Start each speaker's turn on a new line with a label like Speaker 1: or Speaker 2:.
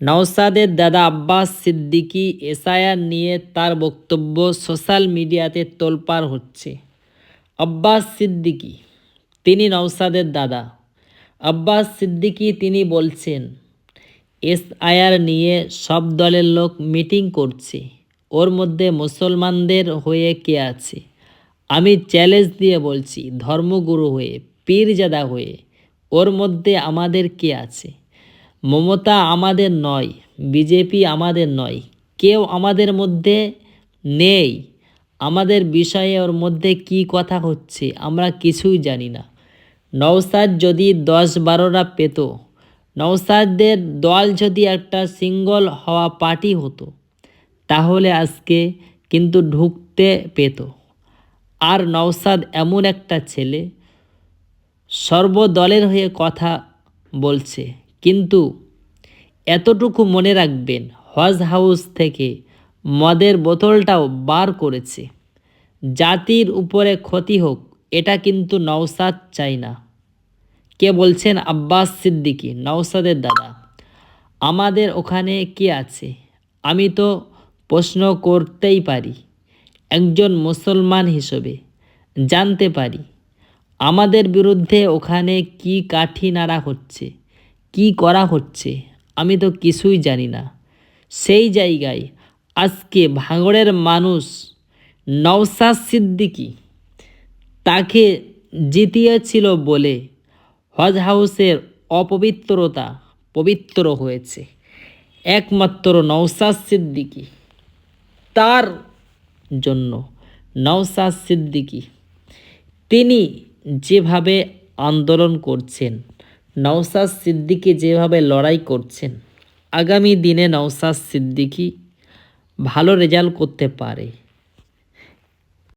Speaker 1: নওসাদের দাদা আব্বাস সিদ্দিকী এসআইআর নিয়ে তার বক্তব্য সোশ্যাল মিডিয়াতে তোলপাড় হচ্ছে। আব্বাস সিদ্দিকী, তিনি নওসাদের দাদা। আব্বাস সিদ্দিকী তিনি বলছেন, এসআইআর নিয়ে সব দলের লোক মিটিং করছে। ওর মধ্যে মুসলমানদের হয়ে কে আছে? আমি চ্যালেঞ্জ দিয়ে বলছি, ধর্মগুরু হয়ে, পীরজাদা হয়ে, ওর মধ্যে আমাদের কে আছে? মমতা আমাদের নয়, বিজেপি আমাদের নয়, কেউ আমাদের মধ্যে নেই। আমাদের বিষয়ে ওর মধ্যে কি কথা হচ্ছে আমরা কিছুই জানি না। নওসাদ যদি দশ বারোটা পেত, নওসাদদের দল যদি একটা সিঙ্গল হওয়া পার্টি হতো, তাহলে আজকে কিন্তু ঢুকতে পেত। আর নওসাদ এমন একটা ছেলে, সর্বদলের হয়ে কথা বলছে। কিন্তু এতটুকু মনে রাখবেন, হজ হাউস থেকে মদের বোতলটাও বার করেছে। জাতির উপরে ক্ষতি হোক, এটা কিন্তু নওসাদ চাই না। কে বলছেন আব্বাস সিদ্দিকী, নওসাদের দাদা, আমাদের ওখানে কে আছে? আমি তো প্রশ্ন করতেই পারি, একজন মুসলমান হিসেবে জানতে পারি। আমাদের বিরুদ্ধে ওখানে কি কাঠি নাড়া হচ্ছে? কি করা হচ্ছে? আমি তো কিছুই জানি না। সেই জায়গায় আজকে ভাঙড়ের মানুষ নওসাদ সিদ্দিকী তাকে জিতিয়েছিল বলে হজ হাউসের অপবিত্রতা পবিত্র হয়েছে। একমাত্র নওসাদ সিদ্দিকী। তার জন্য নওসাদ সিদ্দিকী তিনি যেভাবে আন্দোলন করছেন নওসাদ সিদ্দিকি যেভাবে লড়াই করছেন আগামী দিনে নওসাদ সিদ্দিকি ভালো রেজাল্ট করতে পারে।